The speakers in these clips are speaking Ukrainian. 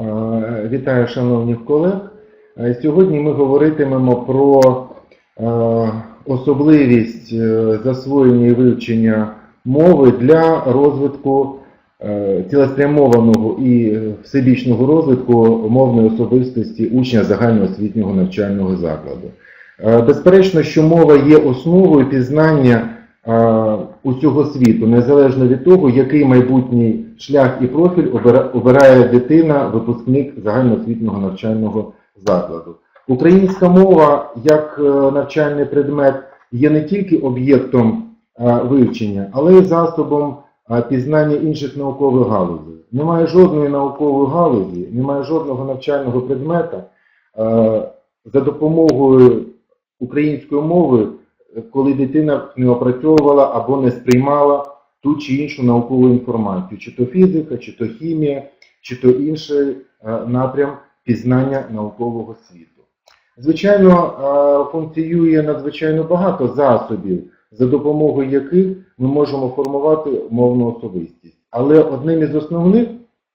Е, Вітаю шановних колег. Е, Сьогодні ми говоритимемо про е, особливість засвоєння і вивчення мови для розвитку цілеспрямованого і всебічного розвитку мовної особистості учня загальноосвітнього навчального закладу. Безперечно, що мова є основою пізнання усього світу, незалежно від того, який майбутній шлях і профіль обирає дитина, випускник загальноосвітнього навчального закладу. Українська мова як е, навчальний предмет є не тільки об'єктом е, вивчення, але й засобом е, пізнання інших наукових галузей. Немає жодної наукової галузі, немає жодного навчального предмета, е, за допомогою української мови, е, коли дитина не опрацьовувала або не сприймала ту чи іншу наукову інформацію, чи то фізика, чи то хімія, чи то інший е, напрям пізнання наукового світу. Звичайно, е, функціює надзвичайно багато засобів, за допомогою яких ми можемо формувати мовну особистість. Але одним із основних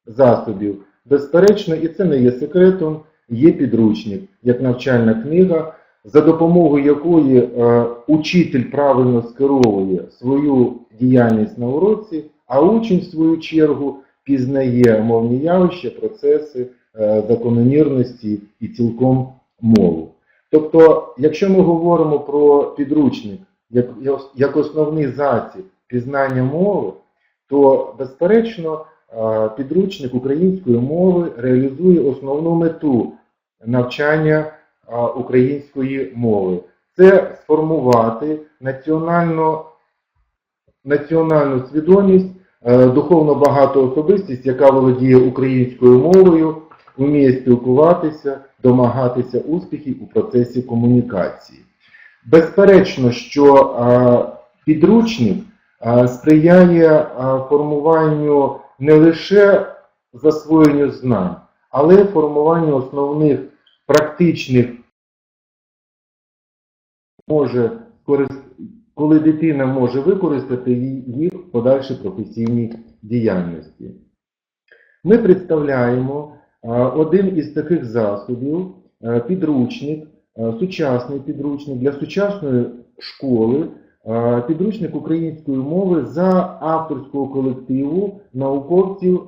засобів, безперечно, і це не є секретом, є підручник, як навчальна книга, за допомогою якої е, учитель правильно скеровує свою діяльність на уроці, а учень, в свою чергу, пізнає мовні явища, процеси, е, закономірності і цілком мову. Тобто, якщо ми говоримо про підручник як, як основний засіб пізнання мови, то, безперечно, е, підручник української мови реалізує основну мету навчання української мови. Це сформувати національну, національну свідомість, е, духовно багату особистість, яка володіє українською мовою, вміє спілкуватися, домагатися успіхів у процесі комунікації. Безперечно, що е, підручник е, сприяє формуванню не лише засвоєнню знань, але й формуванню основних практичних може коли дитина може використати їх в подальшій професійній діяльності. Ми представляємо один із таких засобів, підручник, сучасний підручник для сучасної школи, підручник української мови за авторського колективу науковців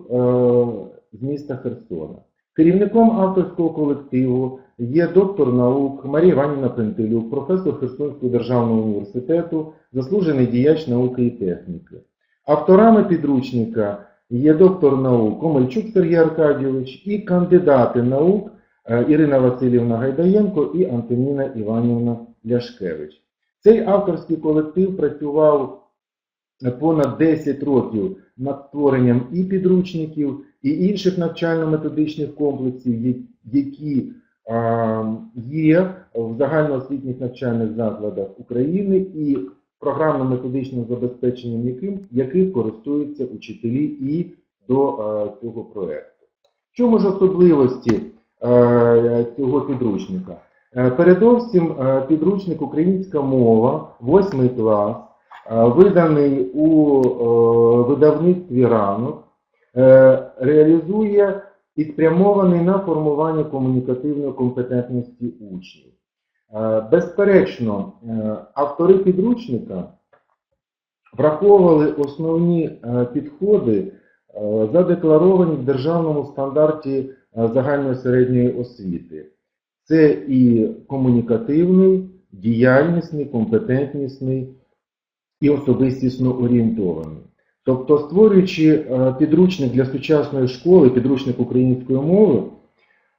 з міста Херсона. Керівником авторського колективу є доктор наук Марія Іванівна Пентелюк, професор Херсонського державного університету, заслужений діяч науки і техніки. Авторами підручника є доктор наук Комельчук Сергій Аркадійович і кандидати наук е, Ірина Васильівна Гайдаєнко і Антоніна Іванівна Ляшкевич. Цей авторський колектив працював понад 10 років над створенням і підручників, і інших навчально-методичних комплексів, які є в загальноосвітніх навчальних закладах України і програмно-методичним забезпеченням яким, яких користуються учителі і до цього проекту. В чому ж особливості цього підручника? Е, Передовсім е, підручник Українська мова, 8 клас, е, виданий у видавництві ранок, реалізує і спрямований на формування комунікативної компетентності учнів. Е, Безперечно, е, автори підручника враховували основні е, підходи, задекларовані в державному стандарті загальної середньої освіти. Це і комунікативний, діяльнісний, компетентнісний і особистісно орієнтований. Тобто, створюючи е, підручник для сучасної школи, підручник української мови,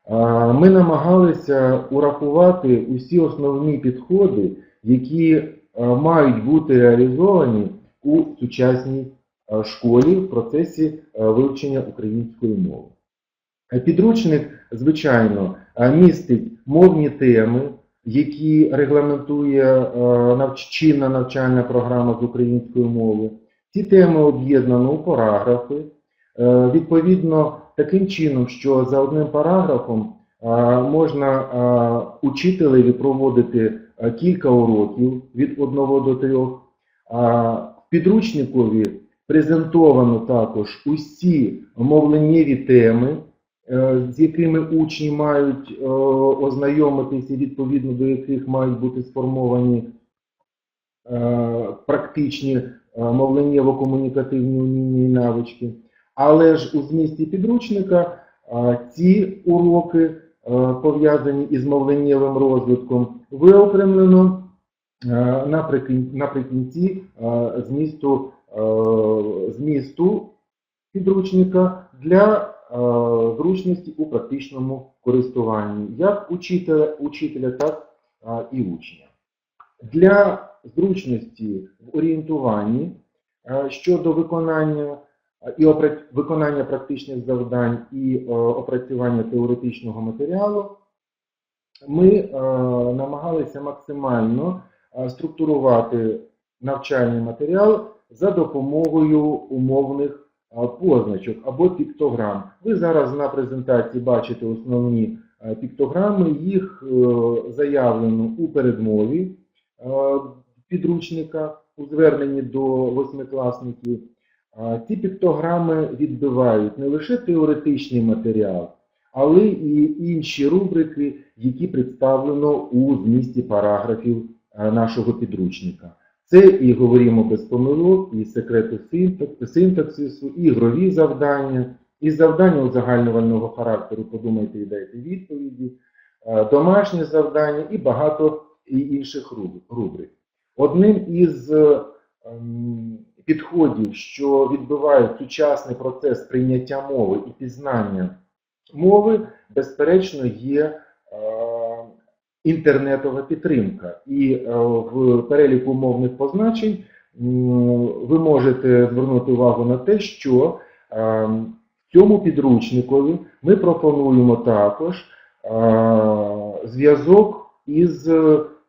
е, ми намагалися урахувати усі основні підходи, які е, мають бути реалізовані у сучасній школі в процесі вивчення української мови. Підручник, звичайно, містить мовні теми, які регламентує чинна навчальна програма з української мови. Ці теми об'єднано у параграфи. Е, Відповідно, таким чином, що за одним параграфом е, можна е, учителеві проводити кілька уроків від одного до трьох. А В підручникові презентовано також усі мовленнєві теми, з якими учні мають ознайомитися, відповідно до яких мають бути сформовані практичні мовленнєво-комунікативні уміння і навички. Але ж у змісті підручника е, ці уроки, е, пов'язані із мовленнєвим розвитком, виокремлено е, наприкінці е, змісту, е, змісту підручника для е, зручності у практичному користуванні як учителя, учителя так е, і учня. Для зручності в орієнтуванні е, щодо виконання е, і виконання практичних завдань і е, опрацювання теоретичного матеріалу, ми намагалися максимально структурувати навчальний матеріал за допомогою умовних позначок або піктограм. Ви зараз на презентації бачите основні піктограми, їх заявлено у передмові е, підручника у зверненні до восьмикласників. Ці піктограми відбивають не лише теоретичний матеріал, але і інші рубрики, які представлено у змісті параграфів нашого підручника. Це і говоримо без помилок, і секрети синтаксису, і ігрові завдання, і завдання узагальнювального характеру, подумайте і дайте відповіді, домашні завдання і багато інших рубрик. Одним із е, ем, підходів, що відбивають сучасний процес прийняття мови і пізнання мови, безперечно, є е, інтернетова підтримка. І е, в переліку мовних позначень ви можете звернути увагу на те, що в цьому підручникові ми пропонуємо також зв'язок із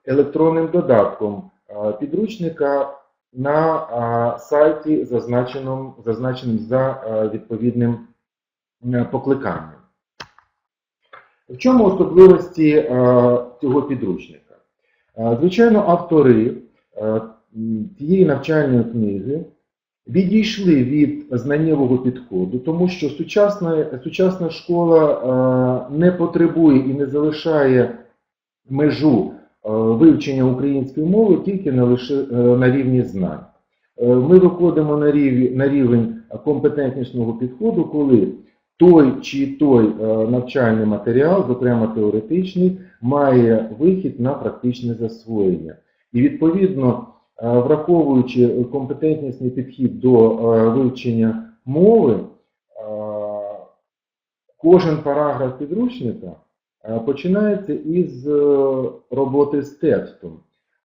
електронним додатком підручника на е, сайті, зазначеному, зазначеним за е, відповідним е, покликанням. В чому особливості е, цього підручника? Е, Звичайно, автори е, цієї навчальної книги відійшли від знаннєвого підходу, тому що сучасна, сучасна школа е, не потребує і не залишає межу е, вивчення української мови тільки на, лише, е, на рівні знань. Е, Ми виходимо на рівень, на рівень компетентнісного підходу, коли той чи той е, навчальний матеріал, зокрема теоретичний, має вихід на практичне засвоєння. І відповідно, е, враховуючи компетентнісний підхід до е, вивчення мови, е, кожен параграф підручника е, починається із е, роботи з текстом.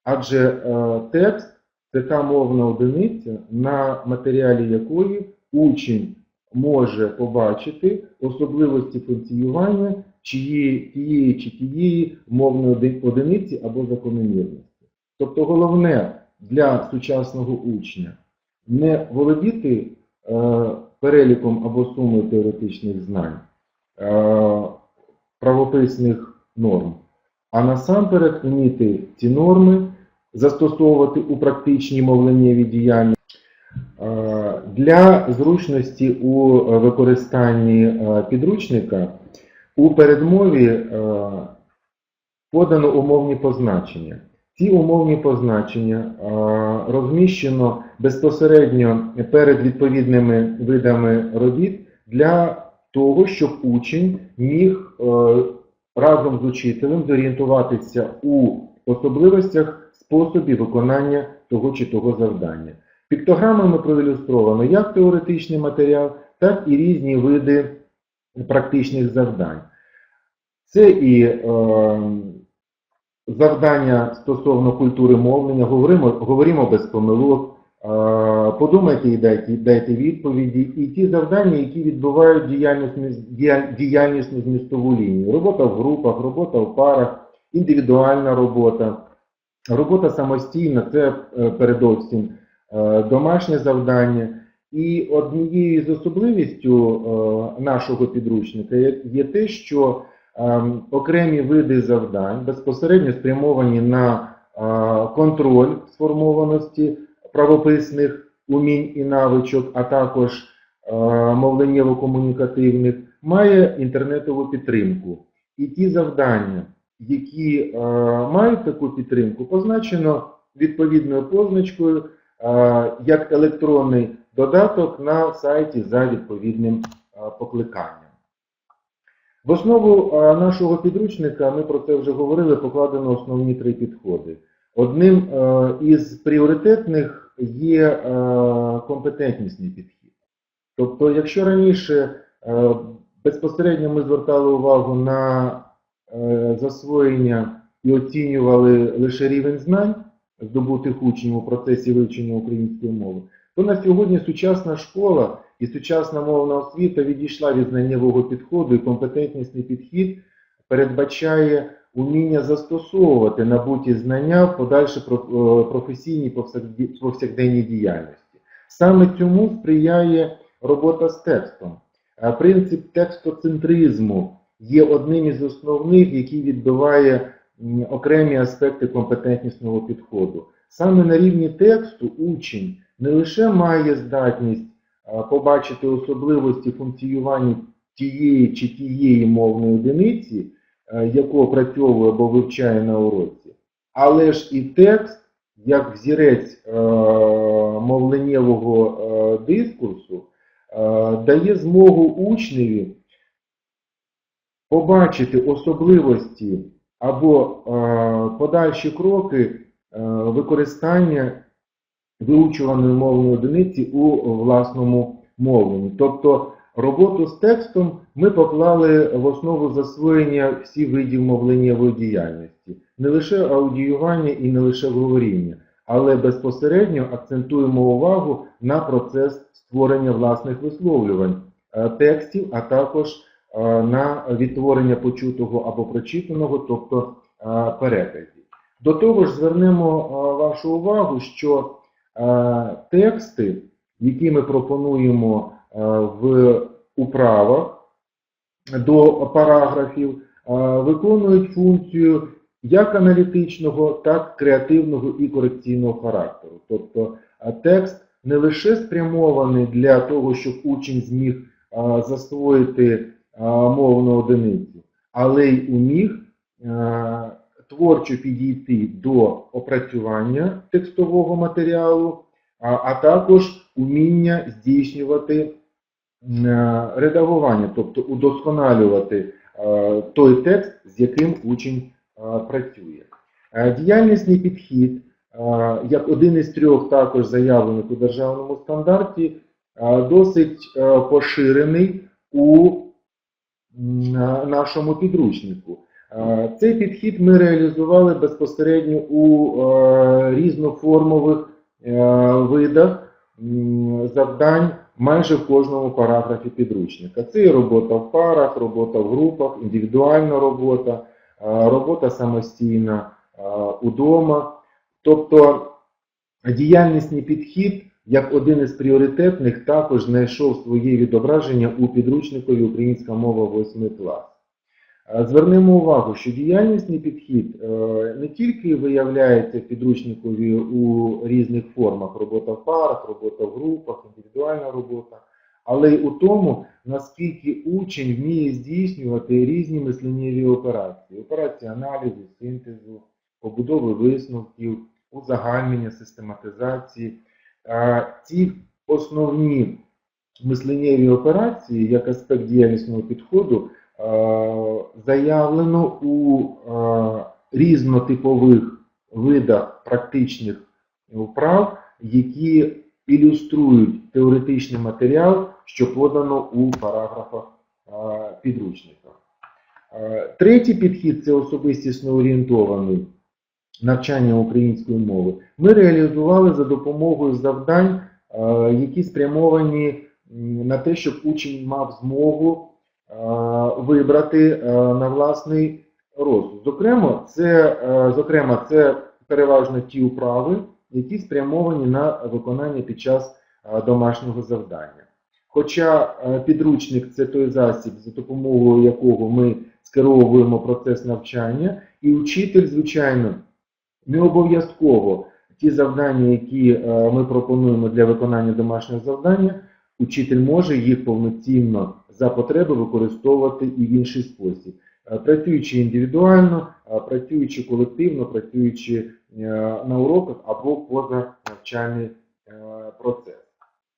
Адже е, текст це та мовна одиниця, на матеріалі якої учень може побачити особливості функціювання чиї, тієї чи тієї мовної одиниці або закономірності. Тобто головне для сучасного учня не володіти е, переліком або сумою теоретичних знань, е, правописних норм, а насамперед вміти ці норми застосовувати у практичній мовленнєвій діяльності. Е, Для зручності у використанні е, підручника у передмові е, подано умовні позначення. Ці умовні позначення розміщено безпосередньо перед відповідними видами робіт для того, щоб учень міг е, разом з учителем зорієнтуватися у особливостях способів виконання того чи того завдання. Піктограмами проілюстровано як теоретичний матеріал, так і різні види практичних завдань. Це і е, завдання стосовно культури мовлення, говоримо, говоримо без помилок, подумайте і дайте, дайте відповіді, і ті завдання, які відбувають діяльність, дія- діяльнісну змістову лінію. Робота в групах, робота в парах, індивідуальна робота, робота самостійна це е, передовсім е, домашнє завдання. І однією з особливістю е, нашого підручника є, те, що ем, окремі види завдань безпосередньо спрямовані на е, контроль сформованості правописних умінь і навичок, а також е, мовленнєво-комунікативних, має інтернетову підтримку. І ті завдання, які е, мають таку підтримку, позначено відповідною позначкою е, як електронний додаток на сайті за відповідним покликанням. В основу нашого підручника, ми про це вже говорили, покладено основні три підходи. Одним е, із пріоритетних є е, компетентнісний підхід. Тобто, якщо раніше е, безпосередньо ми звертали увагу на засвоєння і оцінювали лише рівень знань, здобутих учнів у процесі вивчення української мови, то на сьогодні сучасна школа і сучасна мовна освіта відійшла від знаннєвого підходу, і компетентнісний підхід передбачає уміння застосовувати набуті знання в подальшій е, професійній повсякденній діяльності. Саме цьому сприяє робота з текстом. Е, Принцип текстоцентризму є одним із основних, який відбиває окремі аспекти компетентнісного підходу. Саме на рівні тексту учень не лише має здатність е, побачити особливості функціювання тієї чи тієї мовної одиниці, яку опрацьовує або вивчає на уроці, але ж і текст, як взірець е, мовленнєвого е, дискурсу, е, дає змогу учневі побачити особливості або е, подальші кроки е, використання виучуваної мовної одиниці у власному мовленні. Тобто роботу з текстом ми поклали в основу засвоєння всіх видів мовленнєвої діяльності, не лише аудіювання і не лише говоріння, але безпосередньо акцентуємо увагу на процес створення власних висловлювань е, текстів, а також е, на відтворення почутого або прочитаного, тобто е, переказів. До того ж, звернемо вашу увагу, що тексти, які ми пропонуємо в управах до параграфів, е, виконують функцію як аналітичного, так креативного і корекційного характеру. Тобто е, текст не лише спрямований для того, щоб учень зміг е, засвоїти е, мовну одиницю, але й уміг е, творчо підійти до опрацювання текстового матеріалу, а, також уміння здійснювати е, редагування, тобто удосконалювати е, той текст, з яким учень е, працює. Е, Діяльнісний підхід, е, як один із трьох також заявлених у державному стандарті, е, досить е, поширений у е, нашому підручнику. Е, Цей підхід ми реалізували безпосередньо у е, різноформових е, видах завдань майже в кожному параграфі підручника. Це і робота в парах, робота в групах, індивідуальна робота, е, робота самостійна е, удома. Тобто діяльнісний підхід, як один із пріоритетних, також знайшов своє відображення у підручникові Українська мова 8 клас. Е, Звернемо увагу, що діяльнісний підхід е, не тільки виявляється підручникові у різних формах робота в парах, робота в групах, індивідуальна робота, але й у тому, наскільки учень вміє здійснювати різні мисленнєві операції: операції аналізу, синтезу, побудови висновків, узагальнення, систематизації. Е, Ці основні мисленнєві операції, як аспект діяльнісного підходу, заявлено у е, різнотипових видах практичних вправ, які ілюструють теоретичний матеріал, що подано у параграфах е, підручника. Е, Третій підхід це особистісно орієнтований навчання української мови. Ми реалізували за допомогою завдань, е, які спрямовані на те, щоб учень мав змогу е, вибрати е, на власний розсуд. Зокрема, це, е, зокрема, це переважно ті вправи, які спрямовані на виконання під час е, домашнього завдання. Хоча е, підручник це той засіб, за допомогою якого ми скеровуємо процес навчання, і учитель, звичайно, не обов'язково ті завдання, які е, ми пропонуємо для виконання домашнього завдання, учитель може їх повноцінно за потреби використовувати і в інший спосіб. Е, Працюючи індивідуально, е, працюючи колективно, працюючи е, на уроках або поза навчальний процес.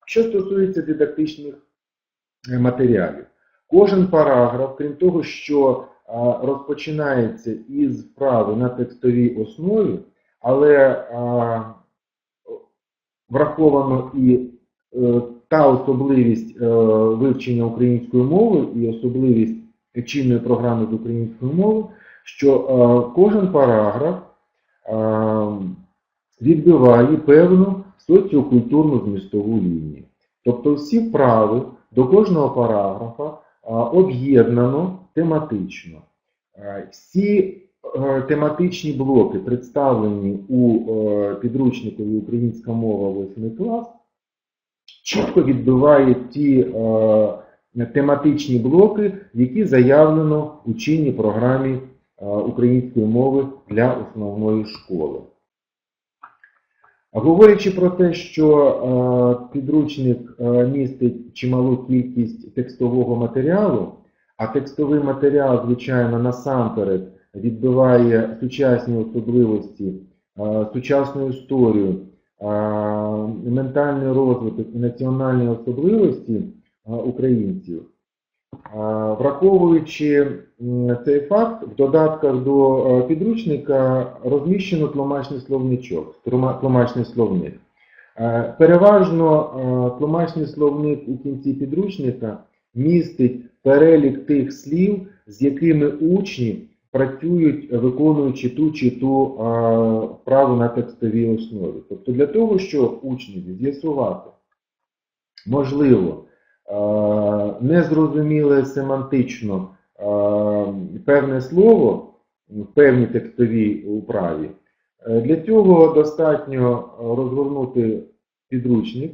Що стосується дидактичних матеріалів, кожен параграф, крім того, що розпочинається із вправи на текстовій основі, але враховано і та особливість е, вивчення української мови і особливість чинної програми з української мови, що е, кожен параграф е, відбиває певну соціокультурну змістову лінію. Тобто всі вправи до кожного параграфа об'єднано тематично. Всі тематичні блоки представлені у підручникові Українська мова 8 клас, чітко відбивають ті е, тематичні блоки, які заявлено у чинній програмі е, української мови для основної школи. Говорячи про те, що е, підручник містить чималу кількість текстового матеріалу, а текстовий матеріал, звичайно, насамперед відбиває сучасні особливості, сучасну історію, ментальний розвиток і національні особливості українців. Враховуючи цей факт, в додатках до підручника розміщено тлумачний словничок, тлумачний словник. Переважно тлумачний словник у кінці підручника містить перелік тих слів, з якими учні працюють, виконуючи ту чи ту вправу на текстовій основі. Тобто для того, щоб учневі з'ясувати, можливо, незрозуміле семантично певне слово в певній текстовій управі, е, для цього достатньо розгорнути підручник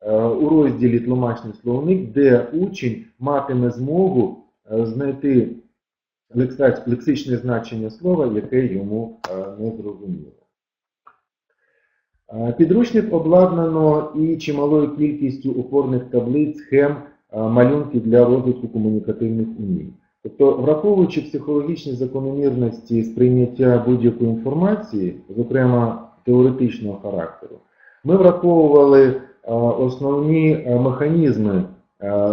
е, у розділі тлумачний словник, де учень матиме змогу е, знайти лексичне значення слова, яке йому е, не зрозуміло. Е, Підручник обладнано і чималою кількістю опорних таблиць, схем, е, малюнків для розвитку комунікативних умінь. Тобто, враховуючи психологічні закономірності сприйняття будь-якої інформації, зокрема теоретичного характеру, ми враховували основні механізми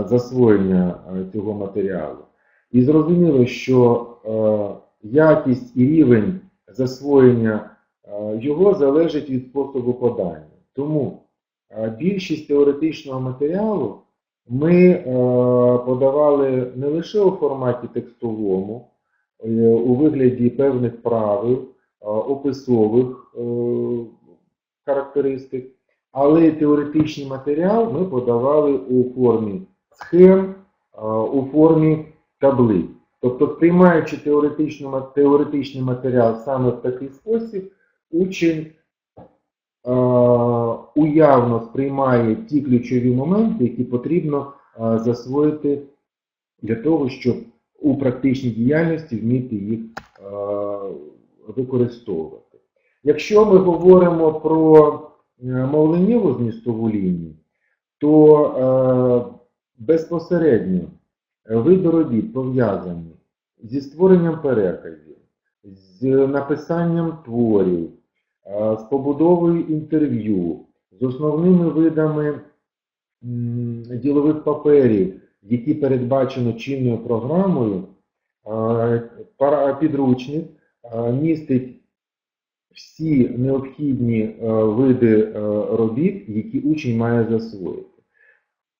засвоєння цього матеріалу. І зрозуміло, що е, якість і рівень засвоєння е, його залежить від способу подання. Тому е, більшість теоретичного матеріалу ми подавали не лише у форматі текстовому, у вигляді певних правил, описових характеристик, але теоретичний матеріал ми подавали у формі схем, у формі таблиць. Тобто, теоретичну теоретичний матеріал саме в такий спосіб, учень е, уявно сприймає ті ключові моменти, які потрібно е, засвоїти для того, щоб у практичній діяльності вміти їх е, використовувати. Якщо ми говоримо про е, мовленнєву змістову лінію, то е, безпосередньо види робіт пов'язані зі створенням переказів, з написанням творів, е, з побудовою інтерв'ю, з основними видами ділових паперів, які передбачено чинною програмою, е, підручник е, містить всі необхідні е, види е, робіт, які учень має засвоїти.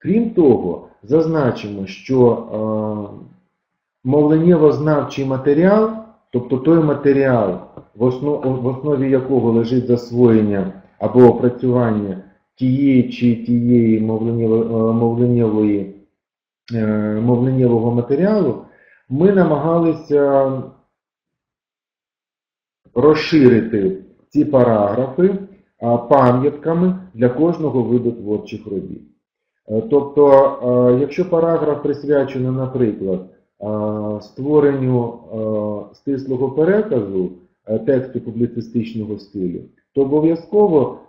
Крім того, зазначимо, що е, мовленнєво-знавчий матеріал, тобто той матеріал, в основ- в основі якого лежить засвоєння або опрацювання тієї чи тієї мовленєво- е, е, мовленєвого матеріалу, ми намагалися розширити ці параграфи пам'ятками для кожного виду творчих робіт. Е, Тобто, е, якщо параграф присвячений, наприклад, е, створенню стислого переказу, тексту публіцистичного стилю, то обов'язково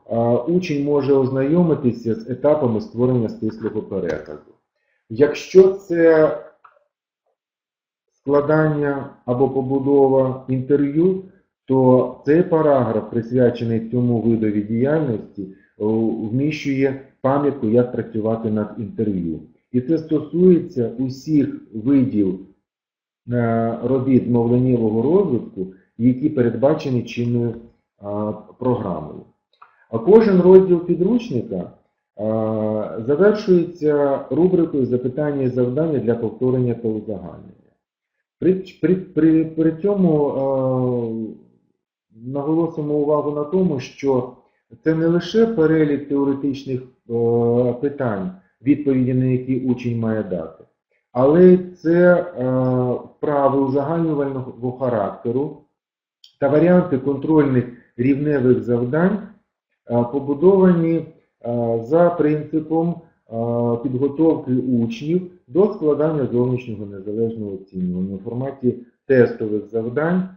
учень може ознайомитися з етапами створення стислого переказу. Якщо це складання або побудова інтерв'ю, то цей параграф, присвячений цьому видові діяльності, вміщує пам'ятку, як працювати над інтерв'ю. І це стосується усіх видів е, робіт мовленнєвого розвитку, які передбачені чинною програмою. А кожен розділ підручника завершується рубрикою запитання і завдання для повторення та узагальнення. При, при, при, при цьому е, наголосимо увагу на тому, що це не лише перелік теоретичних питань, відповіді на які учень має дати, але це е, вправи узагальнювального характеру та варіанти контрольних рівневих завдань, е, побудовані е, за принципом підготовки учнів до складання зовнішнього незалежного оцінювання у форматі тестових завдань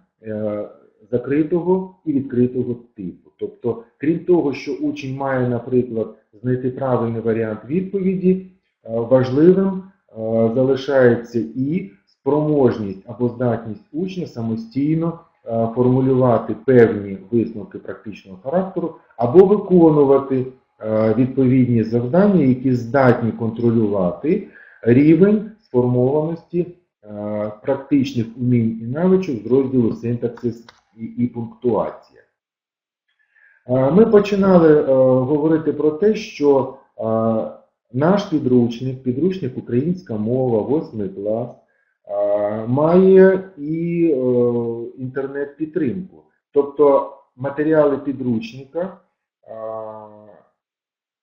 закритого і відкритого типу. Тобто, крім того, що учень має, наприклад, знайти правильний варіант відповіді, е, важливим е, залишається і спроможність або здатність учня самостійно е, формулювати певні висновки практичного характеру або виконувати відповідні завдання, які здатні контролювати рівень сформованості практичних умінь і навичок з розділу синтаксис і, і пунктуація. Е, Ми починали е, говорити про те, що е, наш підручник, підручник українська мова, 8 клас, має і інтернет-підтримку. Тобто матеріали підручника,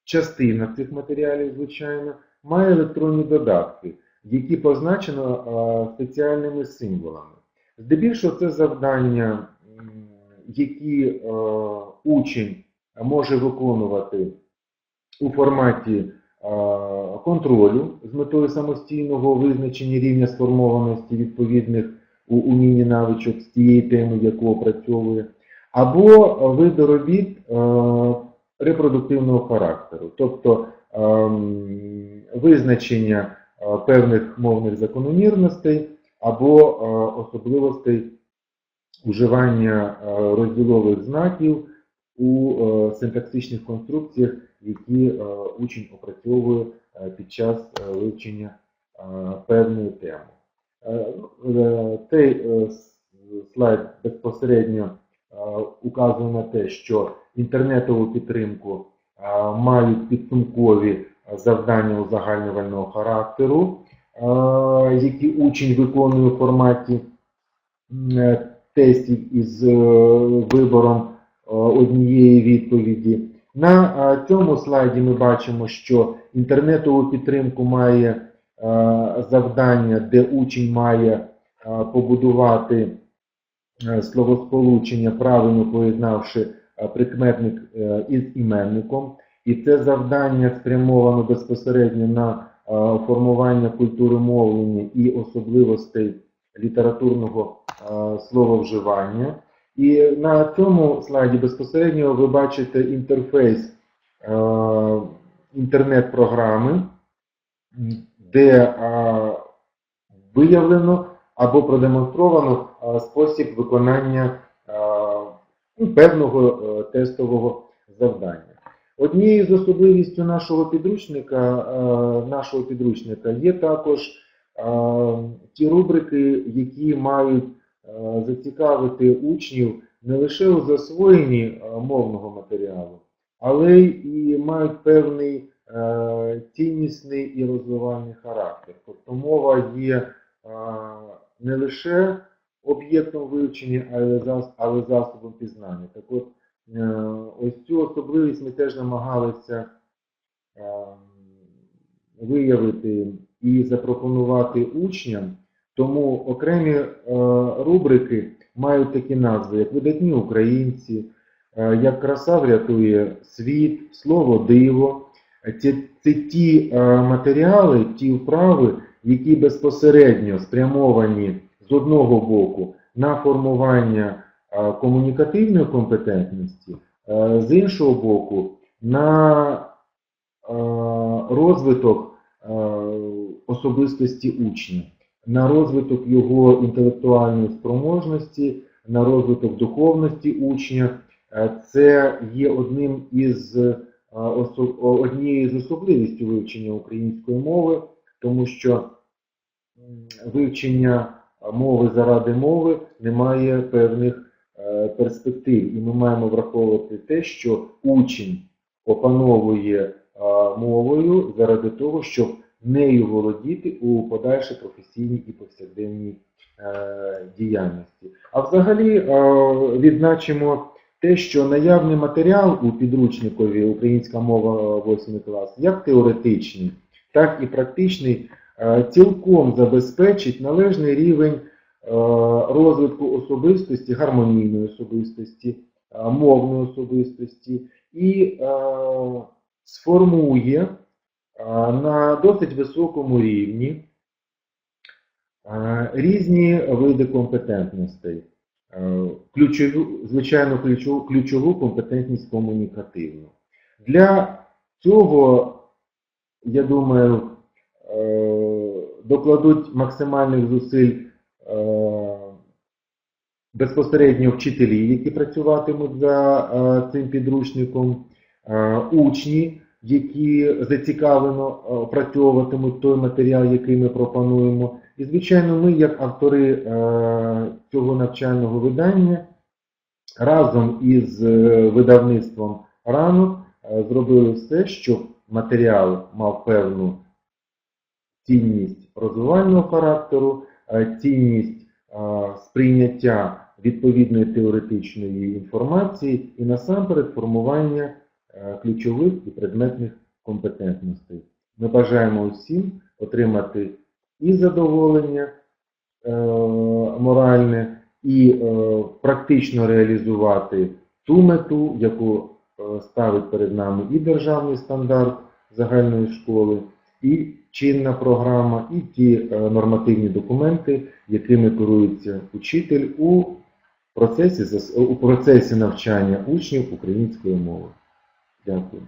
частина цих матеріалів, звичайно, має електронні додатки, які позначено спеціальними символами. Здебільшого це завдання, які е, учень може виконувати у форматі е, контролю з метою самостійного визначення рівня сформованості відповідних умінні навичок з тієї теми, яку опрацьовує, або види робіт е, репродуктивного характеру, тобто ем, визначення е, певних мовних закономірностей або е, особливостей уживання е, розділових знаків у е, синтаксичних конструкціях, які е, учень опрацьовує під час вивчення певної теми. Е, Цей слайд безпосередньо указує на те, що інтернетову підтримку мають підсумкові завдання узагальнювального характеру, які учень виконує у форматі тестів із е, вибором е, однієї відповіді. На е, цьому слайді ми бачимо, що інтернетову підтримку має завдання, де учень має побудувати словосполучення, правильно поєднавши прикметник із іменником. І це завдання спрямовано безпосередньо на формування культури мовлення і особливостей літературного слововживання. І на цьому слайді безпосередньо ви бачите інтерфейс інтернет-програми, де виявлено або продемонстровано спосіб виконання ну, певного е, тестового завдання. Однією з особливістю нашого підручника, е, нашого підручника є також ті рубрики, які мають е, зацікавити учнів не лише у засвоєнні е, мовного матеріалу, але і мають певний е, ціннісний і розвивальний характер. Тобто мова є не лише об'єктом вивчення, але, зас- засобом пізнання. Так от, ось цю особливість ми теж намагалися е, виявити і запропонувати учням. Тому окремі е, рубрики мають такі назви, як видатні українці, е, як краса врятує світ, слово диво. Це, це ті е, матеріали, ті вправи, які безпосередньо спрямовані з одного боку на формування комунікативної компетентності, з іншого боку, на розвиток особистості учня, на розвиток його інтелектуальної спроможності, на розвиток духовності учня. Е, Це є одним із е, однією з особливостей вивчення української мови, тому що вивчення мови заради мови не має певних е, перспектив. І ми маємо враховувати те, що учень опановує мовою заради того, щоб нею володіти у подальшій професійній і повсякденній е, діяльності. А взагалі е, відзначимо те, що наявний матеріал у підручникові Українська мова 8 клас, як теоретичний, так і практичний, е, цілком забезпечить належний рівень е, розвитку особистості, гармонійної особистості, е, мовної особистості і е, сформує на досить високому рівні різні види компетентностей. Ключову, звичайно, ключову, ключову компетентність комунікативну. Для цього, я думаю, е, докладуть максимальних зусиль е, безпосередньо вчителі, які працюватимуть за е, цим підручником, учні, які зацікавлено е, опрацьовуватимуть той матеріал, який ми пропонуємо. І, звичайно, ми, як автори е, цього навчального видання, разом із е, видавництвом ранок зробили все, щоб матеріал мав певну цінність розвивального характеру, цінність сприйняття відповідної теоретичної інформації і насамперед формування ключових і предметних компетентностей. Ми бажаємо усім отримати і задоволення е, моральне, і е, практично реалізувати ту мету, яку е, ставить перед нами і державний стандарт загальної школи, і чинна програма, і ті е, нормативні документи, якими керується учитель у процесі, у процесі навчання учнів української мови. 对